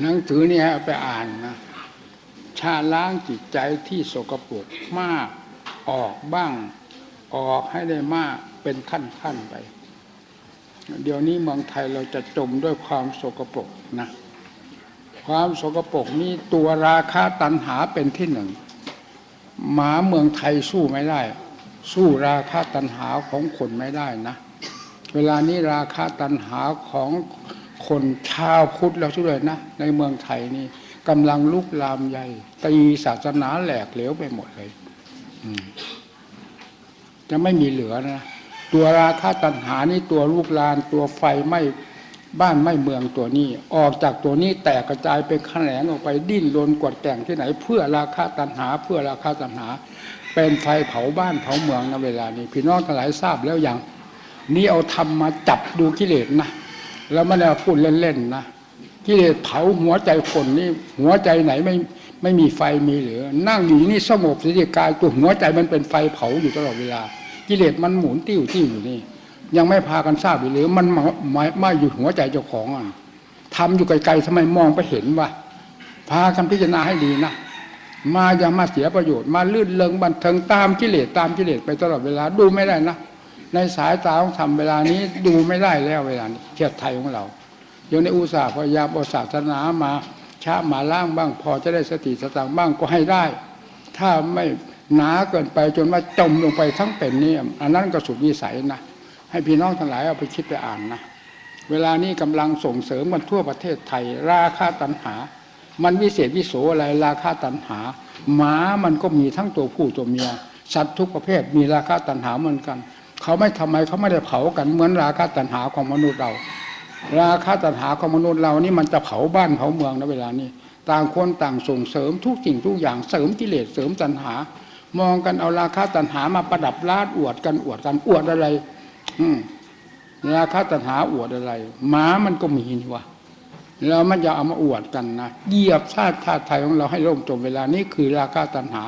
หนังสือนี่ยเอาไปอ่านนะชาล้างจิตใจที่สกปรกมากออกบ้าง ออกให้ได้มากเป็นขั้นๆไป เดี๋ยวนี้เมืองไทยเราจะจมด้วยความสกปรกนะความสกปรกนี้ตัวราคาตันหาเป็นที่หนึ่งหมาเมืองไทยสู้ไม่ได้ สู้ราคาตันหาของคนไม่ได้นะ เวลานี้ราคาตันหาของ คนชาวพุทธเราช่วยนะ ในเมืองไทยนี่กำลังลุกลามใหญ่ตีศาสนาแหลกเหลวไปหมดเลยจะไม่มีเหลือนะตัวราคาตันหานี่ตัวลูกลานตัวไฟไหม้บ้านไหม้เมืองตัวนี้ ออกจากตัวนี้แตกกระจายเป็นแขนงออกไปดิ้นรนกวดแก่งที่ไหน เพื่อราคาตันหา เพื่อราคาตันหา เป็นไฟเผาบ้านเผาเมืองในเวลานี้ พี่น้องทั้งหลายทราบแล้วอยังนี่เอาทำมาจับดูกิเลสนะ แล้วไม่ได้พูดเล่นๆนะกิเลสเผาหัวใจคนนี่หัวใจไหนไม่ไม่มีไฟมีเหลือ นั่งอยู่นี่สงบสติกายตัวหัวใจมันเป็นไฟเผาอยู่ตลอดเวลา กิเลสมันหมุนติ้วติ้วอยู่นี่ ยังไม่พากันทราบหรือมันมามามาอยู่หัวใจเจ้าของอะทำอยู่ไกลๆทำไมมองไปเห็นวะพากันพิจารณาให้ดีนะมาอย่ามาเสียประโยชน์มาลื่นเลงบันเทิงตามกิเลสตามกิเลสไปตลอดเวลาดูไม่ได้นะ ในสายตาของทำเวลานี้ดูไม่ได้แล้วเวลานี้เทียบไทยของเราโยในอุตสาห์พยายามเอาศาสนามาช้ามาล่างบ้าง พอจะได้สติสตางค์บ้างก็ให้ได้ ถ้าไม่หนาเกินไปจนว่าจมลงไปทั้งเป็นนี่อันนั้นก็สุดวิสัยนะให้พี่น้องทั้งหลายเอาไปคิดไปอ่านนะเวลานี้กำลังส่งเสริมกันทั่วประเทศไทย ราคาตันหา มันวิเศษวิโสอะไรราคาตันหาหมามันก็มีทั้งตัวผู้ตัวเมียสัตว์ทุกประเภทมีราคาตันหาเหมือนกัน เขาไม่ทำไมเขาไม่ได้เผากันเหมือนราคาตันหาของมนุษย์เรา ราคาตันหาของมนุษย์เรานี่มันจะเผาบ้านเผาเมืองนะเวลานี้ ต่างคนต่างส่งเสริมทุกสิ่งทุกอย่างเสริมกิเลสเสริมตันหา มองกันเอาราคาตันหามาประดับลาดอวดกันอวดกันอวดอะไร อืราคาตัณหาอวดอะไรหมามันก็มีนี่วะแล้วมันจะเอามาอวดกันนะเหยียบชาติชาติไทยของเราให้ล่มจมเวลานี้คือราคาตัณหา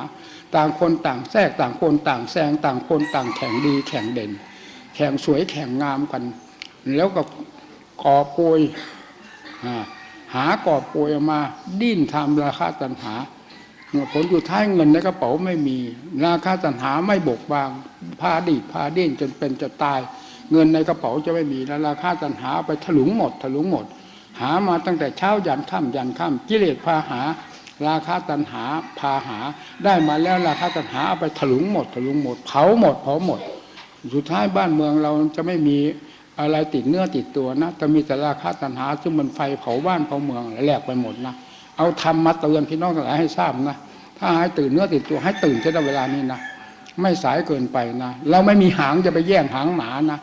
ต่างคนต่างแทรกต่างคนต่างแซงต่างคนต่างแข่งดีแข่งเด่น แข่งสวยแข่งงามกัน แล้วก็ก่อโปยหาก่อโปยออกมาดิ้นทำราคาตัณหาผลอยู่ท้ายเงินในกระเป๋าไม่มีราคาตัณหาไม่บกบางพาดีดพาดิ้นจนเป็นจะตาย เงินในกระเป๋าจะไม่มีแล้วราคาตัณหาไปถลุงหมดถลุงหมด หามาตั้งแต่เช้ายันค่ำยันค่ำกิเลสพาหา ราคาตัณหาพาหา ได้มาแล้วราคาตัณหาเอาไปถลุงหมดถลุงหมดเผาหมดเผาหมด สุดท้ายบ้านเมืองเราจะไม่มีอะไรติดเนื้อติดตัวนะแต่มีแต่ราคาตัณหา ซึ่งมันไฟเผาบ้านเผาเมืองแหลกไปหมดนะเอาทำมาเตือนพี่น้องทั้งหลายให้ทราบนะถ้าให้ตื่นเนื้อติดตัวให้ตื่นใช้เวลานี้นะไม่สายเกินไปนะเราไม่มีหางจะไปแย่งหางหมานะ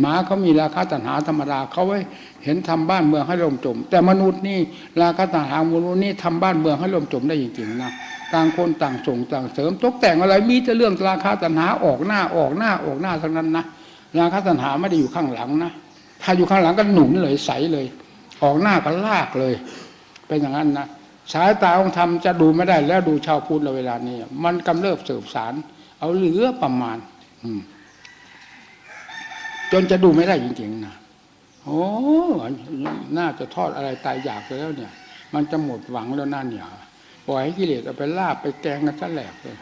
หมาเขามีราคาตัณหาธรรมดาเขาไว้เห็นทำบ้านเมืองให้ล่มจม แต่มนุษย์นี่ราคาตัณหามนุษย์นี่ทำบ้านเมืองให้ล่มจมได้จริงๆนะต่างคนต่างส่งต่างเสริมตกแต่งอะไรมีแต่เรื่องราคาตัณหาออกหน้าออกหน้าออกหน้าทั้งนั้นนะราคาตัณหาไม่ได้อยู่ข้างหลังนะถ้าอยู่ข้างหลังก็หนุนเลยใสเลย ออกหน้าก็ลากเลย เป็นอย่างนั้นนะสายตาของธรรมจะดูไม่ได้แล้วดูชาวพุทธเราเวลานี้มันกำเริบเสบสาร เอาเหลือประมาณ อืม จนจะดูไม่ได้จริงๆนะโอ้น่าจะทอดอะไรตายอยากไปแล้วเนี่ย มันจะหมดหวังแล้วนั่นเนี่ยปล่อยให้กิเลสเอาไปลาบไปแกงกันซะแหลกเลย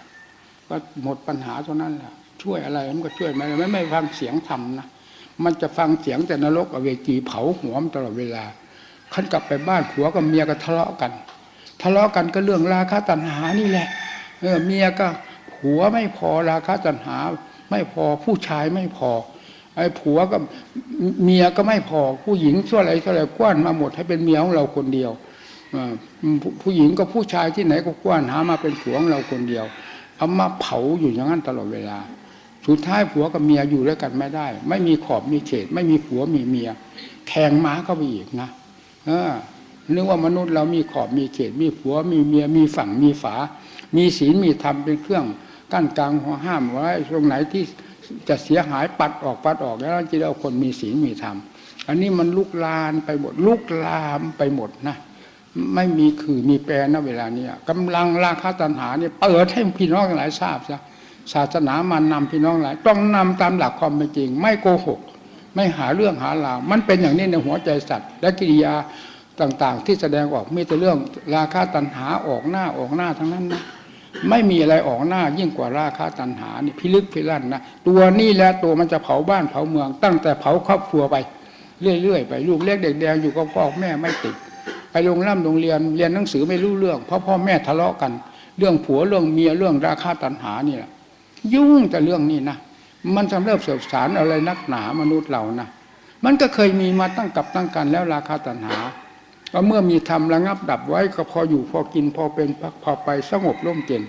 ก็หมดปัญหาเท่านั้นแหละช่วยอะไรมันก็ช่วยไม่ได้ไม่ไม่ฟังเสียงธรรมนะมันจะฟังเสียงแต่นรกอเวจีเผาหัวมนตลอดเวลาขันกลับไปบ้านผัวกับเมียก็ทะเลาะกัน ทะเลาะกันก็เรื่องราคาตัณหานี่แหละเออเมียก็ผัวไม่พอราคาตัณหา ไม่พอผู้ชายไม่พอ ไอ้ผัวก็เมียก็ไม่พอ ผู้หญิงชั่วอะไรชั่วอะไรกว้านมาหมดให้เป็นเมียของเราคนเดียวผู้หญิงก็ผู้ชายที่ไหนก็กว้านหามาเป็นผัวของเราคนเดียวเอามาเผาอยู่อย่างนั้นตลอดเวลา สุดท้ายผัวกับเมียอยู่ด้วยกันไม่ได้ ไม่มีขอบมีเขต ไม่มีผัวมีเมียแข่งม้าก็ไปอีกนะเออนึกว่ามนุษย์เรามีขอบมีเขต มีผัวมีเมียมีฝั่งมีฝา มีศีลมีธรรมเป็นเครื่องกั้นกลางหัวห้ามไว้ตรงไหนที่ จะเสียหายปัดออกปัดออกแล้วจะเอาคนมีศีลมีธรรม อันนี้มันลุกลานไปหมดลุกลามไปหมดนะไม่มีคือมีแปรนะเวลานี้กำลังราคาตัณหาเนี่ยเปิดให้พี่น้องหลายทราบซะศาสนามันนำพี่น้องหลาย ต้องนำตามหลักความเป็นจริง ไม่โกหก ไม่หาเรื่องหาราวมันเป็นอย่างนี้ในหัวใจสัตว์ และกิริยาต่างๆ ที่แสดงออกมีแต่เรื่องราคะตัณหาออกหน้าออกหน้าทั้งนั้นนะ ไม่มีอะไรออกหน้ายิ่งกว่าราคะตัณหานี่พิลึกพิลั่นนะตัวนี่แหละตัวมันจะเผาบ้านเผาเมือง ตั้งแต่เผาครอบครัวไป เรื่อยๆไปลูกเล็กเด็กแดงอยู่กับพ่อแม่ไม่ติด ไปโรงร่ำโรงเรียนเรียนหนังสือไม่รู้เรื่องเพราะพ่อแม่ทะเลาะกัน เรื่องผัวเรื่องเมียเรื่องราคาตัณหานี่แหละยุ่งแต่เรื่องนี้นะมันจะเริ่มเสบสารอะไรนักหนามนุษย์เรานะมันก็เคยมีมาตั้งกับตั้งกันแล้วราคาตัณหา ก็เมื่อมีธรรมระงับดับไว้ก็พออยู่พอกินพอเป็นพอไปสงบร่มเย็น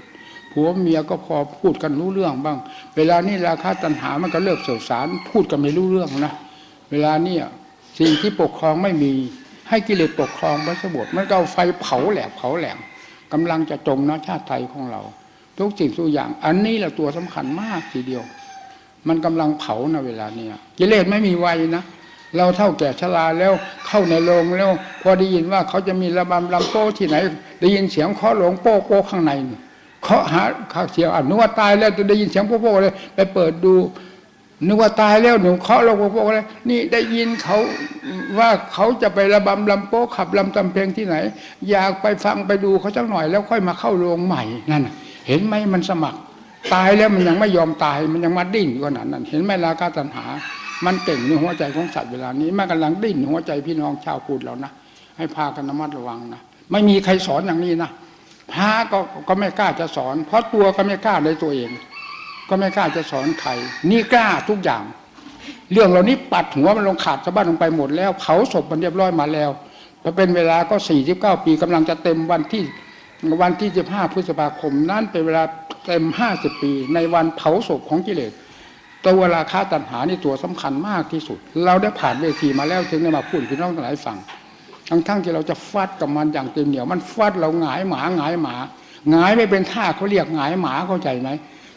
ผัวเมียก็พอพูดกันรู้เรื่องบ้าง เวลานี้ราคาตัณหามันก็เลิกเสบสารพูดกันไม่รู้เรื่องนะเวลานี้สิ่งที่ปกครองไม่มีให้กิเลสปกครองไว้สมบทมันก็เอาไฟเผาแหลกเผาแหลงกำลังจะจมนะชาติไทยของเรา ทุกสิ่งทุกอย่าง อันนี้แหละตัวสำคัญมากทีเดียว มันกำลังเผานะเวลาเนี้ยกิเลสไม่มีวัยนะ เราเท่าแก่ชราแล้วเข้าในโรงแล้ว พอได้ยินว่าเขาจะมีระบำลำโป้ที่ไหน ได้ยินเสียงเคาะหลงโป๊กโป๊กข้างในเคาะหาข้าเสียงอะนึกว่าตายแล้วจะได้ยินเสียงโป๊กโป๊กเลย ไปเปิดดูนึกว่าตายแล้วหนูเคาะลงโป๊กโป๊กเลยนี่ได้ยินเขาว่าเขาจะไประบำลำโป๊กขับลำตำเพลงที่ไหน อยากไปฟังไปดูเขาสักหน่อยแล้วค่อยมาเข้าโรงใหม่นั่นเห็นไหมมันสมัคร ตายแล้วมันยังไม่ยอมตายมันยังมาดิ้นอยู่ขนาดนั้น เห็นไหมราคาตัณหา มันเก่งในหัวใจของสัตว์เวลานี้มันกำลังดิ้นหัวใจพี่น้องชาวพุทธเรานะให้พากันระมัดระวังนะไม่มีใครสอนอย่างนี้นะพระก็ก็ไม่กล้าจะสอน เพราะตัวก็ไม่กล้าในตัวเอง ก็ไม่กล้าจะสอนใครนี่กล้าทุกอย่าง เรื่องเหล่านี้ปัดหัวมันลงขาดสะบั้นลงไปหมดแล้วเผาศพมันเรียบร้อยมาแล้วพอเป็นเวลาก็สี่สิบเก้าปีกำลังจะเต็มวันที่วันที่สิบห้าพฤษภาคม นั่นเป็นเวลาเต็มห้าสิบปี ในวันเผาศพของกิเลส ตัวราคาตัณหานี่ตัวสำคัญมากที่สุด เราได้ผ่านเวทีมาแล้วถึงได้มาพูดพี่น้องทั้งหลายฟังทั้งทั้งที่เราจะฟัดกับมันอย่างเต็มเหนียวมันฟัดเราหงายหมาหงายหมาหงายไม่เป็นท่าเขาเรียกหงายหมาเข้าใจไหม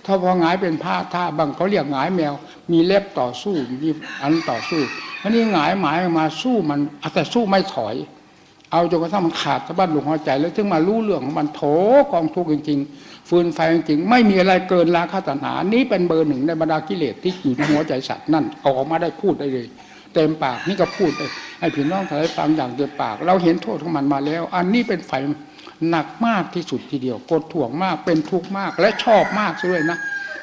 ถ้าพอหงายเป็นผ้าท่าบางเขาเรียกหงายแมว มีเล็บต่อสู้มีอันต่อสู้อันนี้หงายหมายมาสู้มันแต่สู้ไม่ถอย เอาจนกระทั่งมันขาดสะบั้นลงหัวใจ แล้วถึงมารู้เรื่องของมันโถกองทุกข์จริง ๆ ฟืนไฟจริงๆไม่มีอะไรเกินราคาตัณหา นี้เป็นเบอร์หนึ่งในบรรดากิเลสที่อยู่ในหัวใจสัตว์นั่นเอาออกมาได้พูดได้เลย เต็มปากนี่ก็พูดได้ให้พี่น้องทั้งหลายฟังอย่างเต็มปาก เราเห็นโทษของมันมาแล้ว อันนี้เป็นไฟหนักมากที่สุดทีเดียวกดถ่วงมากเป็นทุกข์มากและชอบมากด้วยนะ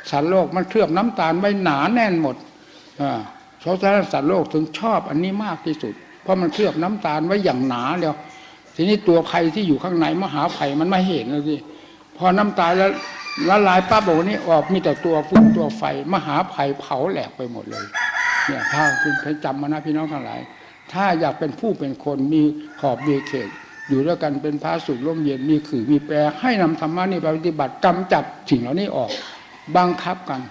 สัตว์โลกมันเคลือบน้ำตาลไว้หนาแน่นหมดอ่าเพราะฉะนั้นสัตว์โลกถึงชอบอันนี้มากที่สุด เพราะมันเคลือบน้ำตาลไว้อย่างหนาเดียวทีนี้ตัวภัยที่อยู่ข้างในมหาภัยมันไม่เห็นเลยสิพอน้ำตายแล้วละลายปั๊บอกนี้ออกมีแต่ตัวฟุ้งตัวไฟ มหาภัยเผาแหลกไปหมดเลย เนี่ยถ้าคุณไปจำมานะพี่น้องทั้งหลาย ถ้าอยากเป็นผู้เป็นคนมีขอบมีเขตอยู่ด้วยกันเป็นพระสุขร่มเย็นมีขื่อมีแปรให้นำธรรมะนี่ไปปฏิบัติกำจัดสิ่งเหล่านี้ออกบังคับกัน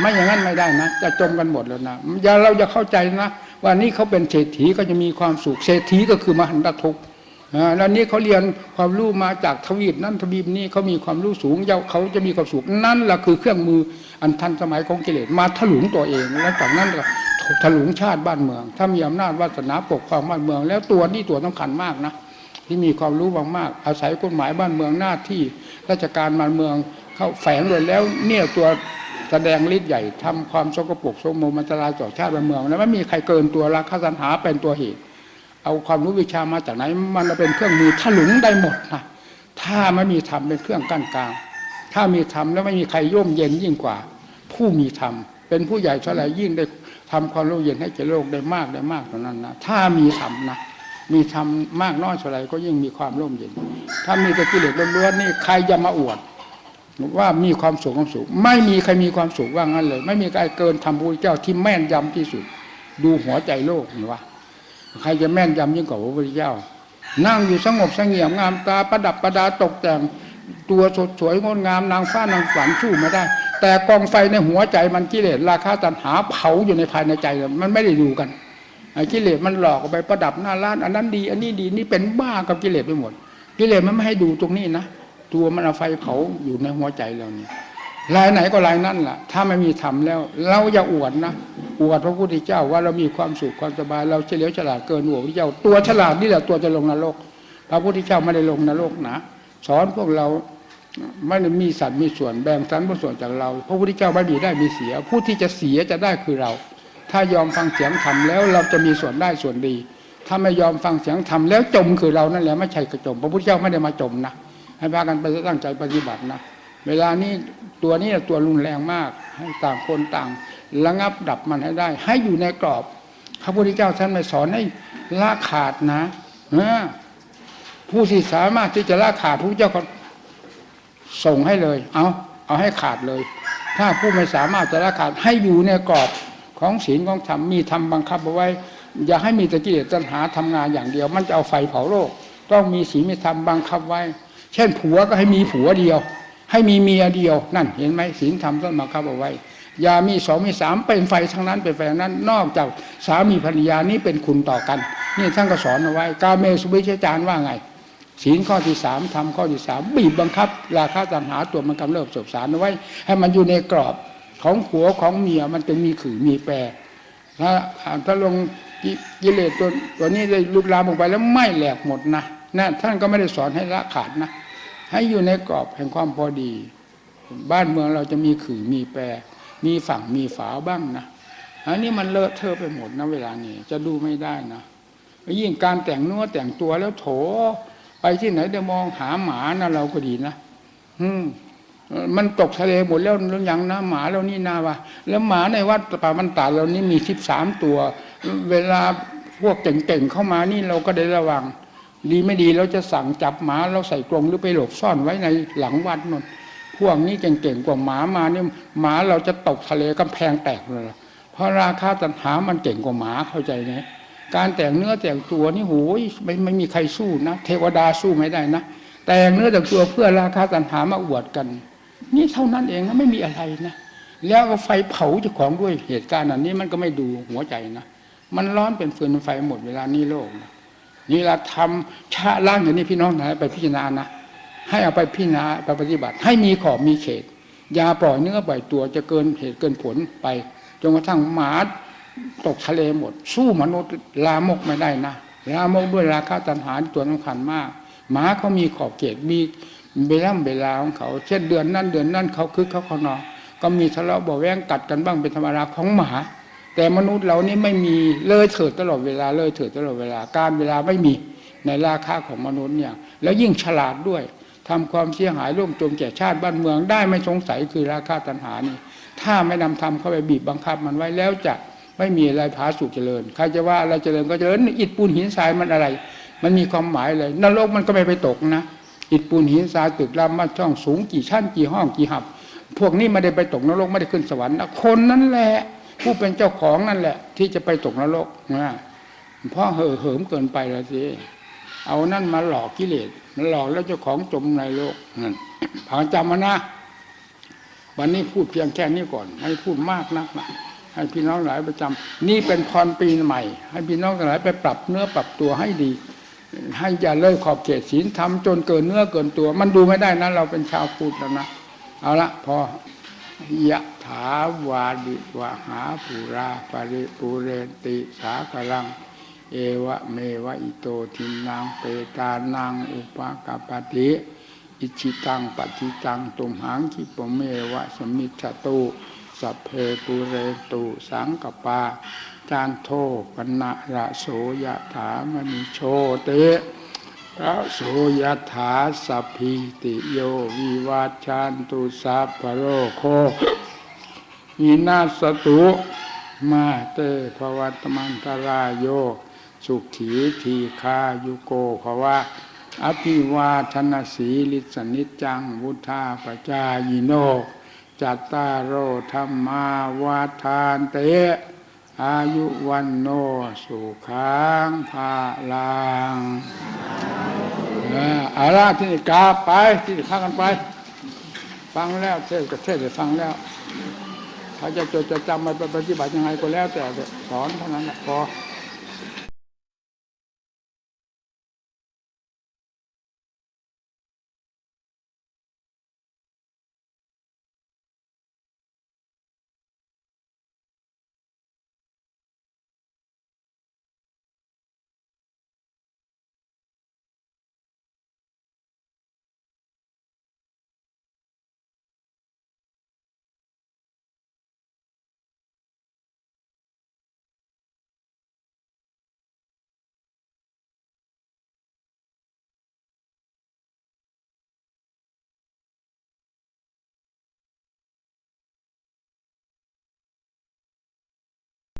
ไม่อย่างนั้นไม่ได้นะ จะจมกันหมดแล้วนะอย่าเราจะเข้าใจนะ ว่านี่เขาเป็นเศรษฐีก็จะมีความสุขเศรษฐีก็คือมหันตทุกข์อ่าแล้วนี่เขาเรียนความรู้มาจากทวีปนั้นทวีปนี้เขามีความรู้สูงเยาเขาจะมีความสุขนั่นแหละคือเครื่องมืออันทันสมัยของกิเลสมาถลุงตัวเองแล้วจากนั้นก็ถลุงชาติบ้านเมือง ถ้ามีอำนาจวาสนาปกครองบ้านเมือง แล้วตัวนี่ตัวสำคัญมากนะที่มีความรู้มากๆอาศัยกฎหมายบ้านเมืองหน้าที่ราชการบ้านเมืองเข้าแฝงเลยแล้วเนี่ยตัว แสดงฤทธิ์ใหญ่ทำความสกปรกโสมมมันตรายต่อชาติบ้านเมืองแล้วไม่มีใครเกินตัวราคาสัญหาเป็นตัวเหตุ เอาความรู้วิชามาจากไหน มันเป็นเครื่องมือถลุงได้หมดนะถ้าไม่มีธรรมเป็นเครื่องกั้นกลาง ถ้ามีธรรมแล้วไม่มีใครย่มเย็นยิ่งกว่า ผู้มีธรรมเป็นผู้ใหญ่เท่าไหร่ยิ่งได้ทำความร่มเย็นให้แก่โลกได้มากได้มากเท่านั้นนะถ้ามีธรรมนะมีธรรมมากน้อยเท่าไหร่ก็ยิ่งมีความร่มเย็น ถ้ามีแต่กิเลสล้วนๆนี่ใครจะมาอวด ว่ามีความสุขความสุข ไม่มีใครมีความสุขว่างั้นเลย ไม่มีใครเกินธรรมพุทธเจ้าที่แม่นยำที่สุด ดูหัวใจโลกนี่วะใครจะแม่นยำยิ่งกว่าพระพุทธเจ้า นั่งอยู่สงบสงี่ยมงามตาประดับประดาตกแต่งตัวสดสวยงดงามนางฟ้านางฝันสู้ไม่ได้ แต่กองไฟในหัวใจมันกิเลสราคาตัณหาเผาอยู่ในภายในใจมันไม่ได้ดูกันไอ้กิเลสมันหลอกไปประดับหน้าร้านอันนั้นดี อันนี้ดีนี่เป็นบ้ากับกิเลสไปหมด กิเลสมันไม่ให้ดูตรงนี้นะ ตัวมันเอาไฟเผาอยู่ในหัวใจเราเนี่ยลายไหนก็ลายนั่นแหละถ้าไม่มีธรรมแล้ว เราอย่าอวดนะอวดพระพุทธเจ้าว่าเรามีความสุขความสบายเราเฉลียวฉลาดเกินหัวพระเจ้า ตัวฉลาดนี่แหละตัวจะลงนรก พระพุทธเจ้าไม่ได้ลงนรกนะสอนพวกเราไม่ได้มีสัตว์มีส่วนแบ่งสรรผลส่วนจากเรา พระพุทธเจ้าไม่มีได้มีเสีย ผู้ที่จะเสียจะได้คือเรา ถ้ายอมฟังเสียงธรรมแล้วเราจะมีส่วนได้ส่วนดี ถ้าไม่ยอมฟังเสียงธรรมแล้วจมคือเรานั่นแหละไม่ใช่กระจม พระพุทธเจ้าไม่ได้มาจมนะ ให้พากันไปตั้งใจปฏิบัตินะเวลานี้ตัวนี้ตัวรุนแรงมาก ให้ต่างคนต่างระงับดับมันให้ได้ ให้อยู่ในกรอบ พระพุทธเจ้าท่านไม่สอนให้ละขาดนะผู้ที่สามารถที่จะละขาดพระเจ้าก็ส่งให้เลย เอาเอาให้ขาดเลย ถ้าผู้ไม่สามารถจะละขาดให้อยู่ในกรอบของศีลของธรรมมีธรรมบังคับเอาไว้ อย่าให้มีตะกิเลสตัณหาทำงานอย่างเดียว มันจะเอาไฟเผาโลก ต้องมีศีลมีธรรมบังคับไว้ เช่นผัวก็ให้มีผัวเดียว ให้มีเมียเดียว นั่น เห็นไหมศีลธรรมต้องบังคับเอาไว้อย่ามีสองมีสามเป็นไฟทั้งนั้นเป็นไฟทั้งนั้น นอกจากสามีภรรยานี้เป็นคุณต่อกัน นี่ท่านก็สอนเอาไว้ กาเมสุวิชจารว่าไง ศีลข้อที่สามทำข้อที่สามบีบบังคับ ราคาตัณหาตัวมันกำเริบสบสารเอาไว้ ให้มันอยู่ในกรอบของผัวของเมียมันจึงมีขื่อมีแปรถ้าถ้าลงกิกิเลสตัวตัวนี้ได้ลุกลามออกไปแล้วไม่แหลกหมดนะนะท่านก็ไม่ได้สอนให้ละขาดนะ ให้อยู่ในกรอบแห่งความพอดี บ้านเมืองเราจะมีขื่อมีแปร มีฝั่งมีฝาบ้างนะอันนี้มันเลอะเทอะไปหมดนะเวลานี้จะดูไม่ได้นะยิ่งการแต่งเนื้อแต่งตัวแล้วโถ ไปที่ไหนเดี๋ยวมองหาหมานะเราก็ดีนะอืมมันตกทะเลหมดแล้วหรือยังนะหมาเรานี่นาวะแล้วหมาในวัดป่ามันตาเรานี่มีสิบสามตัว เวลาพวกเก่งๆเข้ามานี่เราก็ได้ระวัง ดีไม่ดีเราจะสั่งจับหมาเราใส่กรงหรือไปหลบซ่อนไว้ในหลังวัดนนพวกนี้เก่งๆกว่าหมามาเนี่ยหมาเราจะตกทะเลกำแพงแตกเลยเพราะราคาตันหามันเก่งกว่าหมาเข้าใจไหมการแต่งเนื้อแต่งตัวนี่โหยไม่ไม่มีใครสู้นะเทวดาสู้ไม่ได้นะแต่งเนื้อแต่งตัวเพื่อราคาตันหามาอวดกัน นี่เท่านั้นเองนะไม่มีอะไรนะแล้วก็ไฟเผาเจ้าของด้วยเหตุการณ์อันนี้มันก็ไม่ดูหัวใจนะมันร้อนเป็นฟืนเป็นไฟหมดเวลานี้โลกนะ นี่เราทำชาล่างอย่างนี้พี่น้องไหนไปพิจารณานะให้เอาไปพิจารณาไปปฏิบัติ ให้มีขอบมีเขตอย่าปล่อยเนื้อปล่อยตัวจะเกินเหตุเกินผลไปจนกระทั่งหมาตกทะเลหมด สู้มนุษย์ลามกไม่ได้นะลามกด้วยราคาตัณหาตัวสำคัญมาก หมาเขามีขอบเขตมีเวลาเวลาของเขา เช่นเดือนนั้นเดือนนั้นเขาคึกเขาเขานอนก็มีทะเลาะเบาแวงกัดกันบ้างเป็นธรรมดาของหมา แต่มนุษย์เรานี่ไม่มีเลยเถิดตลอดเวลาเลยเถิดตลอดเวลาการเวลาไม่มีในราคาของมนุษย์เนี่ย แล้วยิ่งฉลาดด้วยทำความเสียหายร่วมจมแก่ชาติบ้านเมืองได้ไม่สงสัยคือราคาตัณหานี่ ถ้าไม่นำธรรมเข้าไปบีบบังคับมันไว้แล้วจะไม่มีอะไรผาสุกเจริญใครจะว่าอะไรเจริญก็เจริญอิฐปูนหินทรายมันอะไร มันมีความหมายเลยนรกมันก็ไม่ไปตกนะอิฐปูนหินทรายตึกรามบ้านช่องสูงกี่ชั้นกี่ห้องกี่หับ พวกนี้ไม่ได้ไปตกนรกไม่ได้ขึ้นสวรรค์นะคนนั่นแหละ ผู้เป็นเจ้าของนั่นแหละ ที่จะไปตกนรกนะเพราะเห่อเหิมเกินไปแล้วสิเอานั่นมาหลอกกิเลสมันหลอกแล้วเจ้าของจมในโลกนั่นผ่านจำมานะ วันนี้พูดเพียงแค่นี้ก่อน ให้พูดมากนักนะให้พี่น้องหลายประจำนี่เป็นพรปีใหม่ ให้พี่น้องหลายไปปรับเนื้อปรับตัวให้ดี ให้อย่าเลยขอบเขตศีลทำจนเกินเนื้อเกินตัว มันดูไม่ได้นะเราเป็นชาวพุทธแล้วนะ เอาละพอ ยะถาวาดิวะหาปุราปริปุเรนติสากลัง เอวะเมวะอิโตทินังเปตานังอุปกปปติอิชิตังปฏิตังตุมหังคิปเมวะสมิจตุสัพเพปุเรตุสังกปาจานโทปนะระโสยะถามณิโชเต พระโสยถาสัพพิติโยวิวัชชันตุสัพพโรโควินาสตุมาเตภวัตมันตรายโย สุขีทีคายุโกภวะอภิวาทนาสีลิสนิจจังวุธาปจายโน จัตตาโอธรรมาวาทานเต อายุวันโนสุขังภาลัง อาราที่นี่กาไปที่นี่พากันไป ฟังแล้วเทศกับเทศได้ฟังแล้วเขาจะจดจะจำมาปฏิบัติยังไงก็แล้วแต่สอนเท่านั้นพอ